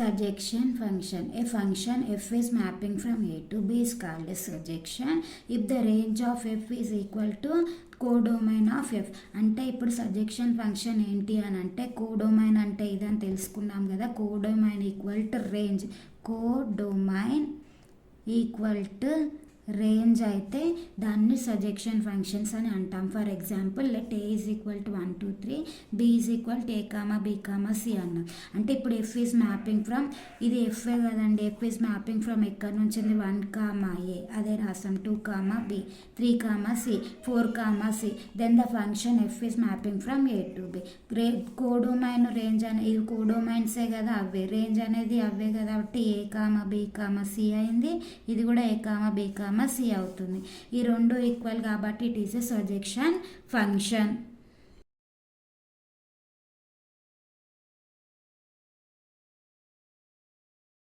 Surjection function a function f is mapping from A to B is called surjection if the range of f is equal to codomain of f అంటే ఇప్పుడు surjection function ఏంటి అని అంటే కోడోమైన్ అంటే ఇదని తెలుసుకున్నాం కదా. Codomain equal to range codomain equal to range అయితే దాన్ని సజెక్షన్ ఫంక్షన్స్ అని అంటాం. For example let A is equal to one two three B is equal to a comma b comma c అన్నాం. అంటే ఇప్పుడు ఎఫ్ ఈజ్ మ్యాపింగ్ ఫ్రమ్ ఇది FA కదండి? F is mapping from ఎక్కడి నుంచి వన్ కామా ఏ అదే రాస్తాం. Two comma b three comma c four comma c then the function f is mapping from A to B ray codomain range అనే ఇవి కోడోమైన్సే కదా? అవే. Range అనేది అవే కదా. కాబట్టి a comma b comma c అయింది. ఇది కూడా a comma b comma c అవుతుంది. ఈ రెండు ఈక్వల్ కాబట్టి it is a surjection function